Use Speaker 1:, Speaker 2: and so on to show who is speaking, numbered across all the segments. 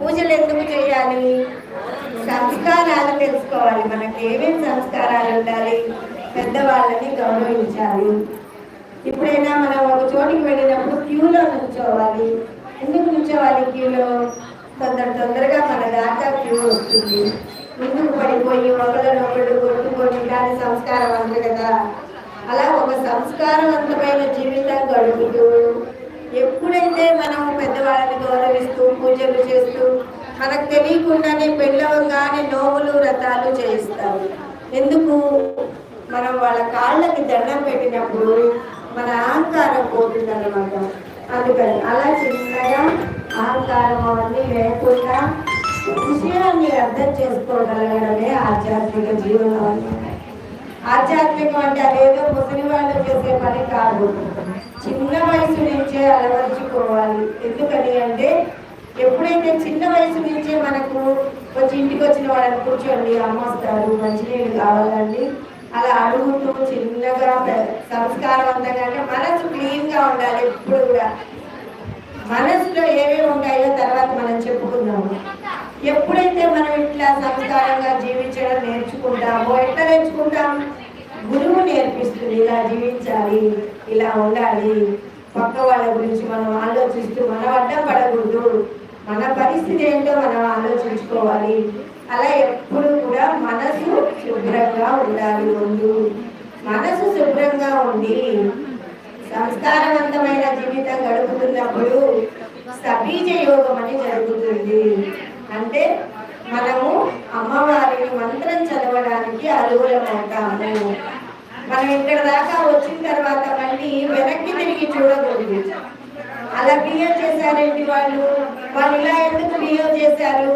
Speaker 1: పూజలు ఎందుకు చేయాలి? సంస్కారాలు తెలుసుకోవాలి. మనకి ఏమేమి సంస్కారాలు ఉండాలి? పెద్దవాళ్ళని గౌరవించాలి. ఎప్పుడైనా మనం ఒక చోటికి వెళ్ళినప్పుడు క్యూలో నుంచోవాలి. ఎందుకు నుంచోవాలి క్యూలో? తొందర తొందరగా మన దాకా క్యూ వస్తుంది. ముందుకు పడిపోయి ఒకరినొకళ్ళు కొట్టుకొని దాని సంస్కారం అంత కదా. అలా ఒక సంస్కారవంతమైన జీవితం గడుపుతూ ఎప్పుడైతే మనం పెద్దవాళ్ళని గౌరవిస్తూ పూజలు చేస్తూ మనకు తెలియకుండానే పెళ్ళవగానే నోములు వ్రతాలు చేయిస్తాము ఎందుకు? మనం వాళ్ళ కాళ్ళకి దండం పెట్టినప్పుడు మన అహంకారం పోతుందన్నమాట. అందుకని అలా చిన్నగా అహంకారం అవన్నీ లేకుండా విషయాన్ని అర్థం చేసుకోగలగడమే ఆధ్యాత్మిక జీవనం. అన్నమాట ఆధ్యాత్మికం అంటే అదేదో ముసలి వాళ్ళు చేసే పని కాదు. చిన్న వయసు నుంచే అలవరుచుకోవాలి. ఎందుకని అంటే ఎప్పుడైతే చిన్న వయసు నుంచే మనకు వచ్చి ఇంటికి వచ్చిన వాళ్ళని కూర్చోండి అమ్మ వస్తారు మంచినీళ్ళు కావాలండి అలా అడుగుతూ చిన్నగా సంస్కారం సంస్కారవంతంగా అంటే మనసు క్లీన్గా ఉండాలి ఎప్పుడు కూడా. మనసులో ఏమేమి ఉంటాయో తర్వాత మనం చెప్పుకుందాము. ఎప్పుడైతే మనం ఇట్లా సంస్కారంగా జీవించడం నేర్చుకుంటామో ఎట్లా నేర్చుకుంటాం? గురువు నేర్పిస్తుంది ఇలా జీవించాలి ఇలా ఉండాలి. పక్క వాళ్ళ గురించి మనం ఆలోచిస్తూ మనం అడ్డం పడకూడదు. మన పరిస్థితి ఏంటో మనం ఆలోచించుకోవాలి. అలా ఎప్పుడు కూడా మనసు శుభ్రంగా ఉండాలి ముందు. మనసు శుభ్రంగా ఉండి సంస్కారవంతమైన జీవితం గడుపుతున్నప్పుడు సబీజ యోగం అని జరుగుతుంది. అంటే మనము అమ్మవారిని మంత్రం చదవడానికి అర్హులమవుతాము. మనం ఇక్కడ దాకా వచ్చిన తర్వాత మళ్ళీ వెనక్కి తిరిగి చూడకూడదు. అలా బిహేవ్ చేశారేంటి వాళ్ళు? వాళ్ళు ఇలా ఎందుకు బిహేవ్ చేశారు?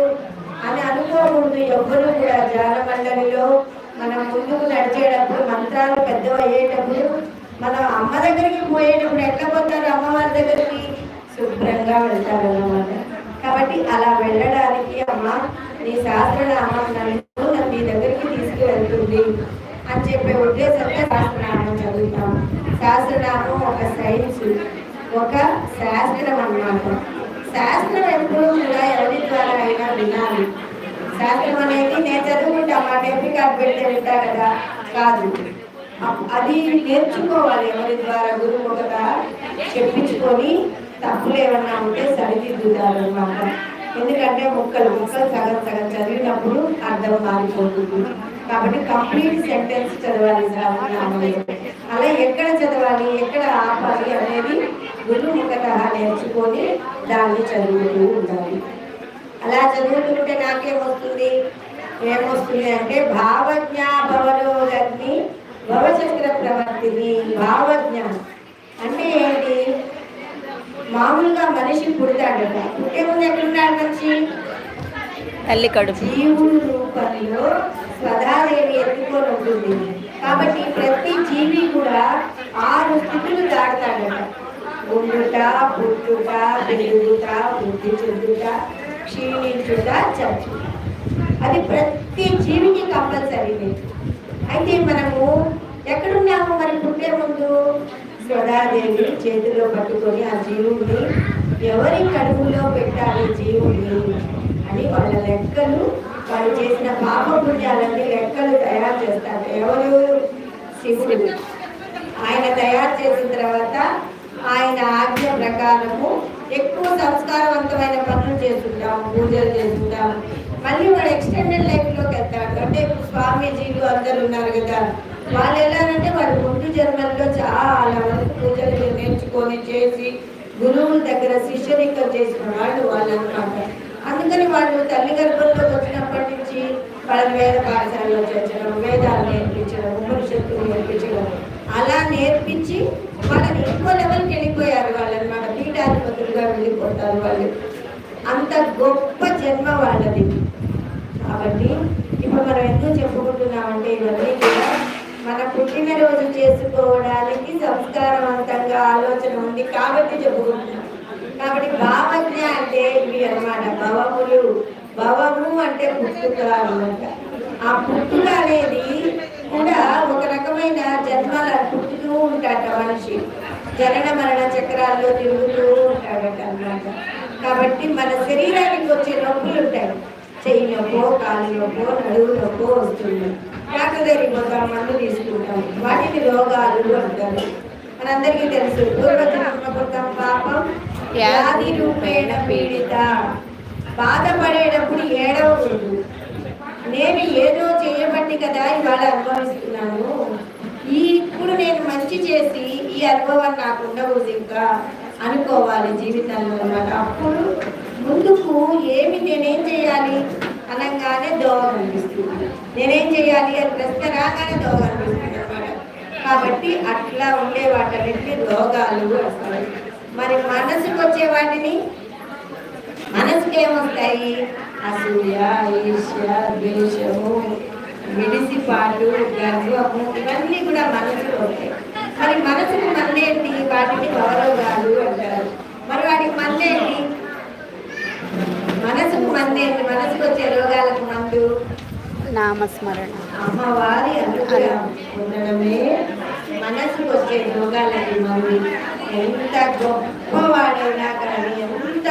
Speaker 1: అని అనుకోకూడదు. ఎవ్వరు కూడా జాన మండలిలో మనం ముందుకు నడిచేటప్పుడు మంత్రాలు పెద్దవి అయ్యేటప్పుడు మనం అమ్మ దగ్గరికి పోయేటప్పుడు ఎట్లా పోతారు? అమ్మవారి దగ్గరికి? శుభ్రంగా వెళ్తారు అన్నమాట. కాబట్టి అలా వెళ్ళడానికి అమ్మ నీ శాస్త్రనామం నన్ను నీ దగ్గరికి తీసుకువెళ్తుంది. అని చెప్పే ఉద్దేశంతో శాస్త్రనామం చదువుతాం. శాస్త్రనామం ఒక సైన్స్ ఒక శాస్త్రం అన్నమాట. శాస్త్రం ఎప్పుడు కూడా ఎవరి ద్వారా అయినా వినాలి. శాస్త్రం అనేది నేను చదువుకుంటా మా టెంపీ కార్డు పెడితే వింటా కదా? కాదు. అప్- అది నేర్చుకోవాలి ఎవరి ద్వారా గురుముఖత చెప్పించుకొని తప్పులు ఏమన్నా ఉంటే సరిదిద్దుతారు అన్నమాట. ఎందుకంటే మొక్కలు మొక్కలు సగం సగం చదివినప్పుడు అర్థం మారిపోతుంది. కాబట్టి కంప్లీట్ సెంటెన్స్ చదవాలి అలా ఎక్కడ చదవాలి ఎక్కడ ఆపాలి అనేది గురుముఖత నేర్చుకొని దాన్ని చదువుతూ ఉండాలి. అలా చదువుతుంటే నాకేమొస్తుంది? ఏమొస్తుంది అంటే భావజ్ఞ భవలోగగ్ని భవచక్ర ప్రవర్తిని భావజ్ఞ అంటే ఏంటి? మామూలుగా మనిషి పుడతాడట. పుట్టే ముందు ఎక్కడున్నాడు మనిషి?
Speaker 2: తల్లి కడుపు.
Speaker 1: జీవుడు రూపంలో స్వధాదేవి ఎత్తుకొని ఉంటుంది. కాబట్టి ప్రతి జీవి కూడా ఆరు స్థితులు దాటుతాడట. ఉండుట పుట్టుట పెరుగుట వృద్ధి చెందుట క్షీణించుట చచ్చు అది ప్రతి జీవికి కంపల్సరీ అయితే మనము ఎక్కడున్నాము మరి పుట్టే ముందు? స్వదాదేవి చేతిలో పట్టుకొని ఆ జీవుని ఎవరి కడుపులో పెట్టాలి? జీవుని అని వాళ్ళ లెక్కలు వారు చేసిన పాప పుణ్యాలన్నీ లెక్కలు తయారు చేస్తారు. ఎవరు శివుడు. ఆయన తయారు చేసిన తర్వాత ఆయన ఆజ్ఞ ప్రకారము ఎక్కువ సంస్కారవంతమైన పనులు చేస్తుంటాం పూజలు చేస్తుంటాం మళ్ళీ వాడు ఎక్స్టెండెడ్ లైఫ్లోకి వెళ్తాడు. అంటే ఇప్పుడు స్వామీజీలు అందరు ఉన్నారు కదా వాళ్ళు ఎలానంటే వాడు ముందు జన్మల్లో చాలా వరకు పూజలు నేర్చుకొని చేసి గురువుల దగ్గర శిష్యరికం చేసిన వాళ్ళు వాళ్ళు అనమాట అందుకని వాళ్ళు తల్లి గర్భంలోకి వచ్చినప్పటి నుంచి వాళ్ళని వేద పాఠశాలలో చేర్చడం వేదాలు నేర్పించడం ఉపనిషత్తులు నేర్పించడం అలా నేర్పించి వాళ్ళని ఇంకో లెవెల్కి వెళ్ళిపోయారు వాళ్ళని మన పీఠాధిపతులుగా వెళ్ళిపోతారు వాళ్ళు. అంత గొప్ప జన్మ వాళ్ళది. కాబట్టి ఇప్పుడు మనం ఎందుకు చెప్పుకుంటున్నామంటే ఇవన్నీ కూడా మన పుట్టినరోజు చేసుకోవడానికి సంస్కారవంతంగా ఆలోచన ఉంది కాబట్టి చెప్పుకుంటున్నాం. కాబట్టి భావజ్ఞ అంటే ఇవి అన్నమాట. భవములు. భవము అంటే పుట్టుక అనమాట ఆ పుట్టుక అనేది కూడా ఒక రకమైన జన్మల పుట్టుతూ ఉంటాట మనిషి. జనన మరణ చక్రాల్లో తిరుగుతూ ఉంటాడట అన్నమాట. కాబట్టి మన శరీరానికి వచ్చే లోపల చెయ్యి నొప్పో కాలు నొప్పో నడువు నొప్పో వస్తుంది. డాక్టర్ దగ్గరికి పోతాం మందు తీసుకుంటాం. వాటిని రోగాలు అంటారు. మనందరికీ తెలుసు. పూర్వజన్మకృతం పాపం వ్యాధి రూపేణ పీడిత. బాధపడేటప్పుడు ఏడవకూడదు. నేను ఏదో చేయబట్టి కదా ఇవాళ అనుభవిస్తున్నాను. ఈ ఇప్పుడు నేను మంచి చేసి ఈ అనుభవం నాకు ఉండకూడదు ఇంకా అనుకోవాలి జీవితంలో అన్నమాట. అప్పుడు ముందుకు ఏమి నేనేం చేయాలి అనగానే దోవ కనిపిస్తుంది నేనేం చేయాలి అని ప్రశ్న రాగానే దోవ కనిపిస్తుంది అన్నమాట. కాబట్టి అట్లా ఉండే వాటన్నింటినీ రోగాలు అసలు మరి మనసుకు వచ్చే వాటిని మనసుకి ఏమొస్తాయి అసూయ ఈర్ష్య ద్వేషము విడిసిపాటు గర్వము ఇవన్నీ కూడా మనసులో వస్తాయి మరి మనసుకు మందేంటి వాటిని గౌరవాలు అంటారు. మరి వాటికి మందేంటి మనసుకు మందేంటి మనసుకు వచ్చే రోగాలకు మందు?
Speaker 2: నామస్మరణ.
Speaker 1: అమ్మవారి అనుగ్రహం ఉండడమే మనసుకు వచ్చే రోగాలకి మంది. ఎంత గొప్పవాడైనా కానీ ఎంత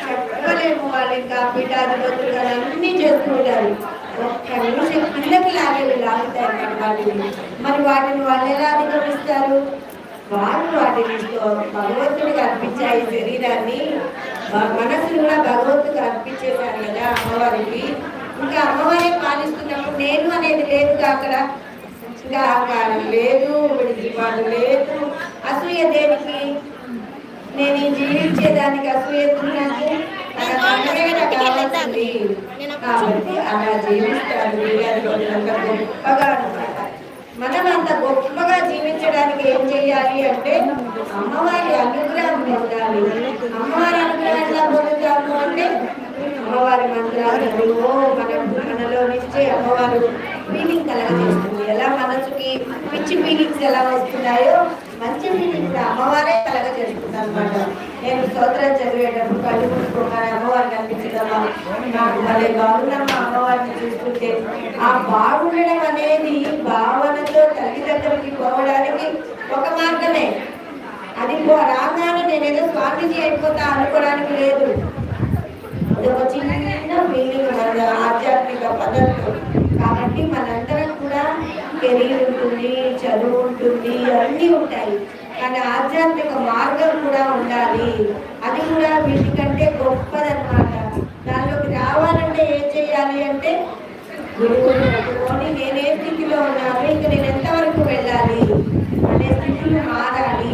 Speaker 1: చెప్పలేము వాళ్ళు ఇంకా పీఠాధిపతులు కానీ అన్నీ చేసుకుంటారు. ఒక్క నిమిషం కిందకి లాగేవి లాగుతారు వాటిని మరి వాటిని వాళ్ళు ఎలా అధిగమిస్తారు? వారు వాటిని భగవంతుడికి అర్పించాయి శరీరాన్ని మనసును కూడా భగవంతుడికి అర్పించేశారు కదా అమ్మవారికి. ఇంకా అమ్మవారే పాలిస్తున్నప్పుడు నేను అనేది లేదు అక్కడ ఇంకా అహంకారం లేదు విడిచిపాటు లేదు. అసూయ దేనికి? నేను జీవించేదానికి అసూయ నాకు? కావాల్సింది. కాబట్టి అలా జీవిస్తాడు గొప్పగా అన్నమాట మనం అంత గొప్పగా జీవించడానికి ఏం చేయాలి అంటే అమ్మవారి అనుగ్రహం పొందాలి. అమ్మవారి అనుగ్రహం ఎలా పొందుతాము అంటే అమ్మవారి మంత్రాలు చదువు మన మనలో నుంచి అమ్మవారు ఫీలింగ్ కలగజేస్తుంది. ఎలా మనసుకి పిచ్చి ఫీలింగ్స్ ఎలా వస్తున్నాయో మంచి ఫీలింగ్స్ అమ్మవారే కలగజేస్తుంది అనమాట నేను స్తోత్రం చదివేటప్పుడు కళ్ళు మూసుకోగానే అమ్మవారు కనిపించడమా నాకు భలే బాగుందమ్మా అమ్మవారిని చూసుకుంటే ఆ బాగుండడం అనేది భావనతో తల్లి దగ్గరికి పోవడానికి ఒక మార్గమే. అది పో రాగానే నేను ఏదో స్వామీజీ అయిపోతా అనుకోవడానికి లేదు. అది ఒక చిన్న ఫీలింగ్ మన ఆధ్యాత్మిక పద్ధతులు కాబట్టి మనందరం కూడా కెరీర్ ఉంటుంది చదువు ఉంటుంది అన్నీ ఉంటాయి. కానీ ఆధ్యాత్మిక మార్గం కూడా ఉండాలి. అది కూడా వీటికంటే గొప్పదన్నమాట. దానిలోకి రావాలంటే ఏం చేయాలి అంటే గురువుని పట్టుకొని నేను ఏ స్థితిలో ఉన్నాను ఇంకా నేను ఎంతవరకు వెళ్ళాలి? అనే స్థితిని మారాలి.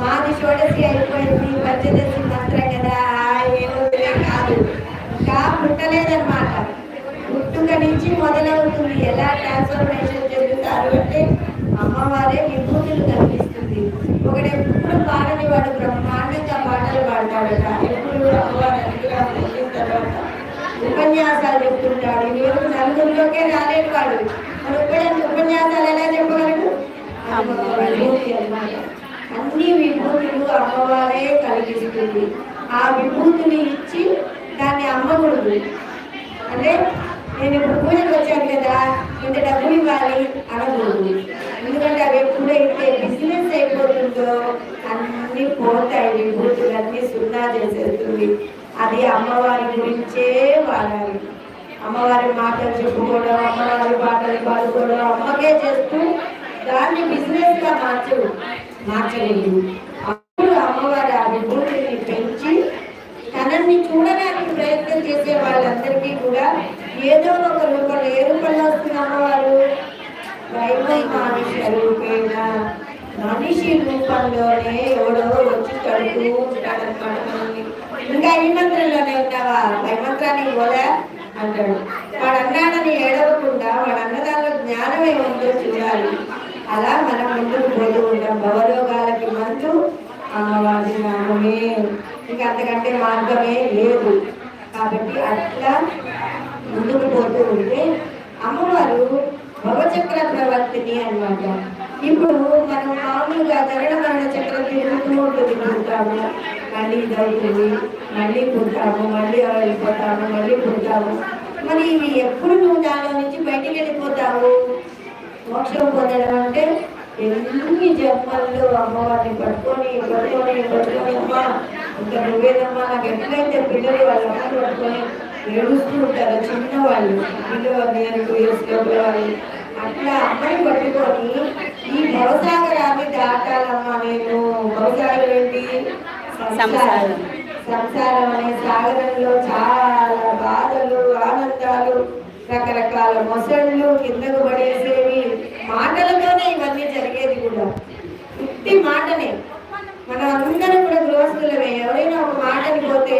Speaker 1: మాది షోడసి అయిపోయింది పంచదశి మంత్రం కదా ఏమో కాదు ఇంకా పుట్టలేదన్నమాట పుట్టుక నుంచి మొదలవుతుంది ఎలా ట్రాన్స్ఫర్మేషన్ చెందుతారు అంటే అమ్మవారే విభూతులు కనిపిస్తుంది ఒకడు ఎప్పుడు పాడని వాడు బ్రహ్మాండంగా పాటలు పాడతాడట ఎప్పుడు అమ్మవారి అనుగ్రహం పొందిన తర్వాత ఉపన్యాసాలు చెప్తుంటాడు ఈరోజు నలుగురిలోకే రాలేడు వాడు. మరి ఉపన్యాస ఉపన్యాసాలు ఎలా చెప్పగలడు? అన్ని విభూతులు అమ్మవారే కలిగిస్తుంది. ఆ విభూతిని ఇచ్చి దాన్ని అమ్మకూడదు. అంటే నేను ఇప్పుడు పూజకు వచ్చాను కదా ఇంత డబ్బు ఇవ్వాలి అనకూడదు. ఎందుకంటే అవి ఎప్పుడైతే బిజినెస్ అయిపోతుందో అన్నీ పోతాయి విభూతులన్నీ అన్ని సున్నా చేసేస్తుంది. అది అమ్మవారి గురించే వాడాలి. అమ్మవారి మాటలు చెప్పుకోవడం అమ్మవారి పాటలు పాడుకోవడం అమ్మకే చేస్తూ దాన్ని బిజినెస్గా మార్చు మార్చలేదు. అప్పుడు అమ్మవారి ఆ విభూతిని పెంచి తనని చూడడానికి ప్రయత్నం చేసే వాళ్ళందరికీ కూడా ఏదో ఒక రూపంలో ఏ రూపంలో వస్తున్న అమ్మవారు? వైభవ రూపేణ మనిషి రూపంలోనే ఎవడో వచ్చి కడుతూ ఉంటాడనమాట ఇంకా ఈ మంత్రంలోనే ఉన్నావా? పై మంత్రానికి అంటాడు వాడు అన్నాడని ఏడవకుండా వాడు అన్నదానిలో జ్ఞానం ఏముందో చూడాలి. అలా మనం ముందుకు పోతూ ఉంటాం. భవరోగాలకి మందు అమ్మవారి నామమే. ఇంకా అంతకంటే మార్గమే లేదు. కాబట్టి అట్లా ముందుకు పోతూ ఉంటే అమ్మవారు భవచక్ర ప్రవర్తిని అన్నమాట. ఇప్పుడు మనం మామూలుగా చరణ మరణ చక్రం తిరుగుతూ ఉంటుంది పుడతాము మళ్ళీ ఇది అవుతుంది మళ్ళీ పుడతాము మళ్ళీ వెళ్ళిపోతాము మళ్ళీ పుడతాము. మరి ఇవి ఎప్పుడు నువ్వు దానిలో నుంచి బయటికి వెళ్ళిపోతావు? మోక్షం పొందడం అంటే ఎన్ని జన్మల్లో అమ్మవారిని పట్టుకొని పట్టుకొని పట్టుకొని అమ్మా ఇంకా నువ్వేదమ్మా నాకు ఎట్లయితే పిల్లలు వాళ్ళ అమ్మని పట్టుకొని ఏడుస్తూ ఉంటారు చిన్నవాళ్ళు బిలో నేను టూ ఇయర్స్ లోపల వాళ్ళు అట్లా అమ్మని పట్టుకొని ఈ భవసాగరాన్ని దాటాలమ్మా నేను. భవసాగరం ఏంటి?
Speaker 2: సంసారం.
Speaker 1: సంసారం అనే సాగరంలో చాలా బాధలు ఆనందాలు రకరకాల మొసళ్ళు కిందకు పడేసేవి మాటలతోనే ఇవన్నీ జరిగేది కూడా. ఉత్తి మాటనే. మనం అందరం కూడా గృహస్థులమే. ఎవరైనా ఒక మాటని పోతే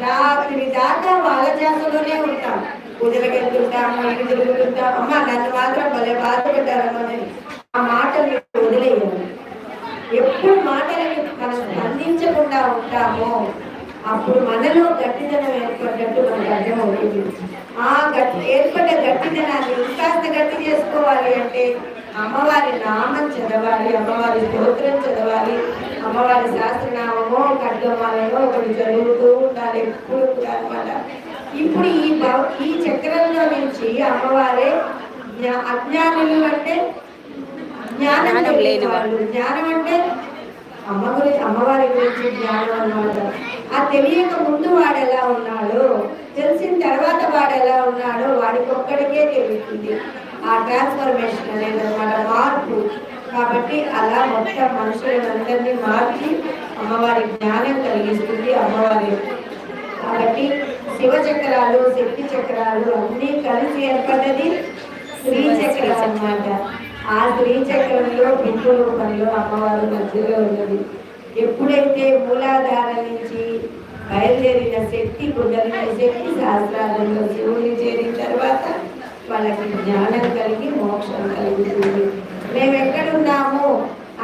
Speaker 1: రాత్రి దాకా వాళ్ళ చేతలోనే ఉంటాం. పూజలకు వెళ్తుంటాము ఇంటి తిరుగుతుంటాం. అమ్మ నన్ను మాత్రం భలే బాధ పెట్టారమ్మని ఆ మాటల్ని వదిలేయాలి ఎప్పుడు మాటలని మనం స్పందించకుండా ఉంటామో అప్పుడు మనలో గట్టిదనం ఏర్పడ్డట్టు మనకు అర్థమవుతుంది. ఆ గట్టి ఏర్పడ్డ గట్టిదనాన్ని ఇంకాస్త గట్టి చేసుకోవాలి అంటే అమ్మవారి నామం చదవాలి అమ్మవారి స్తోత్రం చదవాలి అమ్మవారి శాస్త్రనామమో ఖడ్గమాలలో ఒకటి చదువుతూ ఉండాలి ఎప్పుడు కూడా అనమాట ఇప్పుడు ఈ భవ- ఈ చక్రంలో నుంచి అమ్మవారే జ్ఞా- అజ్ఞానులు అంటే జ్ఞానం లేని వాళ్ళు. జ్ఞానం అంటే అమ్మ గురించి అమ్మవారి గురించి జ్ఞానం అన్నమాట ఆ తెలియక ముందు వాడు ఎలా ఉన్నాడో తెలిసిన తర్వాత వాడు ఎలా ఉన్నాడో వాడికి ఒక్కడికే తెలుస్తుంది. ఆ ట్రాన్స్ఫర్మేషన్ అనేది అనమాట మార్పు. కాబట్టి అలా మొత్తం మనుషులందరినీ మార్చి అమ్మవారి జ్ఞానం కలిగిస్తుంది అమ్మవారి. కాబట్టి శివ చక్రాలు శక్తి చక్రాలు అన్నీ కలిసి ఏర్పడ్డది శ్రీ చక్రం అన్నమాట. ఆ స్త్రీ చక్రంలో బిందు రూపంలో అమ్మవారు మధ్యలో ఉన్నది. ఎప్పుడైతే మూలాధారం నుంచి బయలుదేరిన శక్తి కుదరిన శక్తి శాస్త్రాలలో శివుని చేరిన తర్వాత వాళ్ళకి జ్ఞానం కలిగి మోక్షం కలుగుతుంది. మేము ఎక్కడున్నాము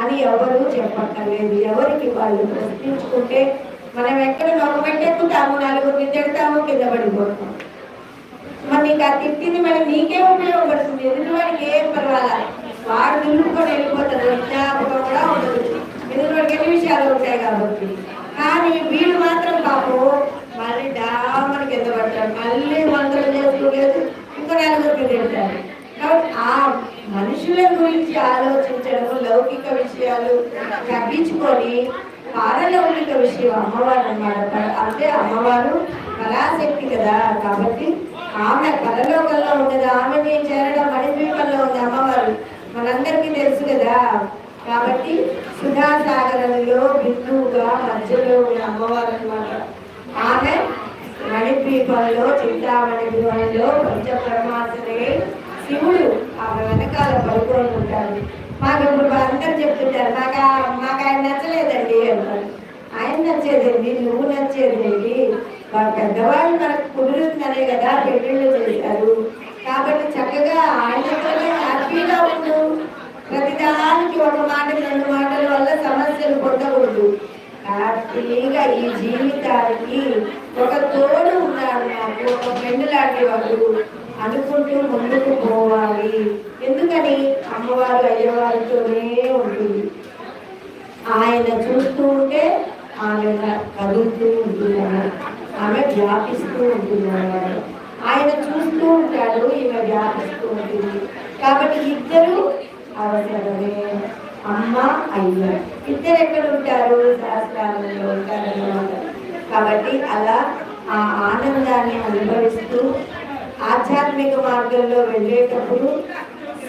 Speaker 1: అని ఎవరు చెప్పక్కర్లేదు. ఎవరికి వాళ్ళు ప్రశ్నించుకుంటే మనం ఎక్కడ నొక్కబెట్టేక్కుతాము నలుగురిని తిడతాము కింద పడిపోతాం. మరి నీకు ఆ తిట్టింది మరి నీకే ఉపయోగపడుతుంది. ఎదుటి వాడికి ఏం పర్వాలేదు వాడు నిలుపుకొని వెళ్ళిపోతారు. జ్ఞాపకం కూడా ఉండదు. ఇందులో ఎన్ని విషయాలు ఉంటాయి కాబట్టి. కానీ వీళ్ళు మాత్రం పాపం మళ్ళీ డామని కింద పడతారు మళ్ళీ మంత్రం చేసుకోలేదు ఇంకో నలుగురికి తింటారు కాబట్టి ఆ మనుషుల గురించి ఆలోచించడం లౌకిక విషయాలు తగ్గించుకొని పారలౌకిక విషయం అమ్మవారు అన్నమాట. అంటే అమ్మవారు కళాశక్తి కదా. కాబట్టి ఆమె పరలోకంలో ఉన్నది. ఆమెని చేరడం మణిద్వీపంలో ఉంది అమ్మవారు. మనందరికీ తెలుసు కదా. కాబట్టి సుధాసాగరంలో బిందువుగా మధ్యలో ఉన్న అమ్మవారు అన్నమాట ఆమె మణిద్వీపంలో చింతామణి గృహంలో పంచబ్రహ్మాసనే శివుడు ఆమె వెనకాల పడుకొని ఉంటాడు. మాకు ఇప్పుడు అందరు చెప్తుంటారు మాకు మాకు ఆయన నచ్చలేదండి అంటారు. ఆయన నచ్చేదండి నువ్వు నచ్చేదండి మా పెద్దవాళ్ళు మనకు కుదురుతుందనే కదా పెళ్ళిళ్ళు చేశారు. కాబట్టి చక్కగా ఆయనతోనే హ్యాపీగా ఉండు. ప్రతిదానికి ఒక మాట రెండు మాటల వల్ల సమస్యలు పొందకూడదు హ్యాపీగా ఈ జీవితానికి ఒక తోడు ఉన్నారు నాకు ఒక ఫ్రెండ్ లాంటి వాళ్ళు అనుకుంటూ ముందుకు పోవాలి. ఎందుకని? అమ్మవారు అయ్యవారితోనే ఉంటుంది. ఆయన చూస్తూ ఉంటే ఆమె కదులుతూ ఉంటున్నాడు ఆమె వ్యాపిస్తూ ఉంటున్నాడు ఆయన చూస్తూ ఉంటాడు ఈమె వ్యాపిస్తూ ఉంటుంది. కాబట్టి ఇద్దరు అవసరమే. అమ్మ అయ్య. ఇద్దరు ఎక్కడ ఉంటారు? శాస్త్రాలలో ఉంటారన్నమాట కాబట్టి అలా ఆ ఆనందాన్ని అనుభవిస్తూ ఆధ్యాత్మిక మార్గంలో వెళ్ళేటప్పుడు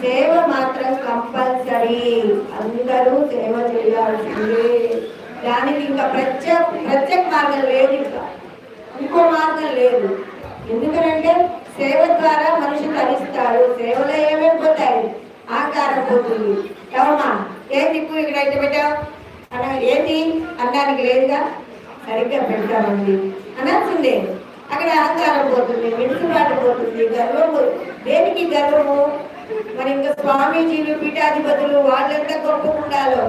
Speaker 1: సేవ మాత్రం కంపల్సరీ. అందరూ సేవ చేయాల్సిందే. దానికి ఇంకా ప్రత్యేక ప్రత్యేక మార్గం లేదు ఇంకా. ఇంకో మార్గం లేదు. ఎందుకంటే సేవ ద్వారా మనిషి తరిస్తాడు సేవలో ఏమేమి పోతాయి? ఆకారం పోతుంది. ఎవమా ఏంటి ఇప్పుడు ఇక్కడ అయితే పెట్టావు? అన్న ఏంటి? అనడానికి లేదుగా? సరిగ్గా పెడతామండి. అనాల్సిందే. అక్కడ అహంకారం పోతుంది వెనుకబాటు పోతుంది గర్వము. దేనికి గర్వము? మరి ఇంకా స్వామీజీలు పీఠాధిపతులు ఎంత గొప్ప ఉండాలో?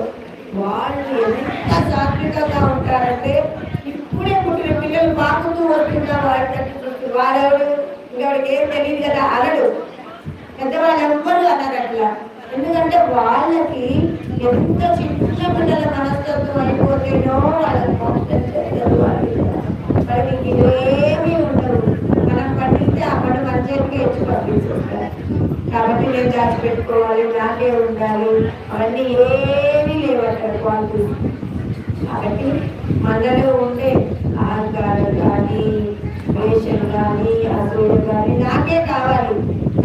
Speaker 1: వాళ్ళు ఎంత సాత్వికంగా ఉంటారంటే ఇప్పుడే పుట్టిన పిల్లలు పాకుతూ వస్తున్నా వారి తట్టు వాడెవడు? ఇంకెవడికి ఏం తెలియదు కదా అనడు పెద్దవాళ్ళు ఎవ్వరు అన్నారు అట్లా ఎందుకంటే వాళ్ళకి ఎంత చిన్న పిల్లల మనస్తత్వం అయిపోతేనో వాళ్ళకి మొత్తం చేస్తారు వాళ్ళకి. ఇవేమీ ఉండవు మనం పండిస్తే ఆ పండు మన చేతికి ఇచ్చి పంపించేస్తారు కాబట్టి నేను దాచిపెట్టుకోవాలి నాకే ఉండాలి. అవన్నీ ఏమీ లేవు అక్కడ క్వాలిటీస్. కాబట్టి మనలో ఉండే అహంకారం కానీ ద్వేషం కానీ అసలు కానీ నాకే కావాలి.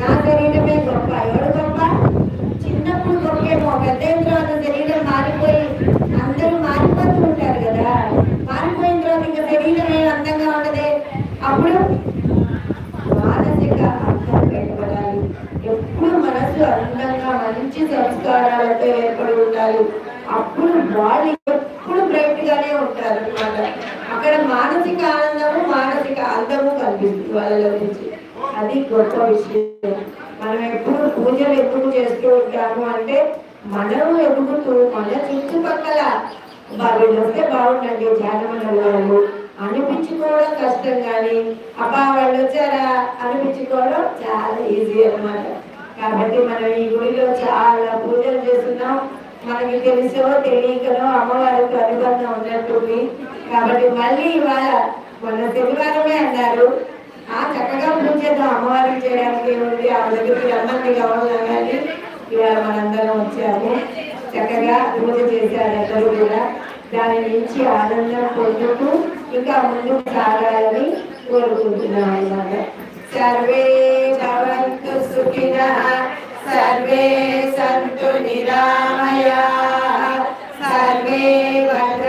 Speaker 1: నా శరీరమే గొప్ప. ఎవడు గొప్ప? చిన్నప్పుడు గొప్పేమో. పెద్ద తర్వాత శరీరం మారిపోయి అందరూ మారిపోతూ ఉంటారు కదా. మారిపోయిన తర్వాత ఇంకా శరీరం ఏం అందంగా ఉండదే? అప్పుడు మానసిక అర్థం పెట్టుకోవాలి. ఎప్పుడు మనసు అందంగా మంచి సంస్కారాలతో ఏర్పడి ఉండాలి. అప్పుడు బాడీ ఎప్పుడు బ్రైట్ గానే ఉంటారు అన్నమాట మానసిక ఆనందము మానసిక అర్థము కలిగిస్తుంది వాళ్ళలో నుంచి. అది గొప్ప విషయం. మనం ఎప్పుడు పూజలు ఎందుకు చేస్తూ ఉంటాము అంటే మనం ఎదుగుతూ మన చుట్టుపక్కల వాళ్ళు వస్తే బాగుండండి ధ్యానమండలి వాళ్ళు అనిపించుకోవడం కష్టం కానీ అబ్బా వాళ్ళు వచ్చారా? అనిపించుకోవడం చాలా ఈజీ అన్నమాట. కాబట్టి మనం ఈ గుడిలో చాలా పూజలు చేస్తున్నాం. మనకి తెలుసో తెలియకనో అమ్మవారికి అనుబంధం ఉన్నట్టుంది. కాబట్టి మళ్ళీ ఇవాళ మొన్న శనివారమే అన్నారు. ఆ చక్కగా పూజ చేద్దాం. అమ్మవారికి చేయడానికి ఏముంది? ఆ దగ్గరికి రమ్మంది కావాలన్నా ఇవాళ మనందరం వచ్చాము. చక్కగా పూజ చేశారు అందరూ కూడా. దాని నుంచి ఆనందం పొందుతూ ఇంకా ముందుకు సాగాలని కోరుకుంటున్నాం అన్నమాట. సర్వే భవంతు సుఖిన సర్వే సంతు నిరామయా సర్వే భద్ర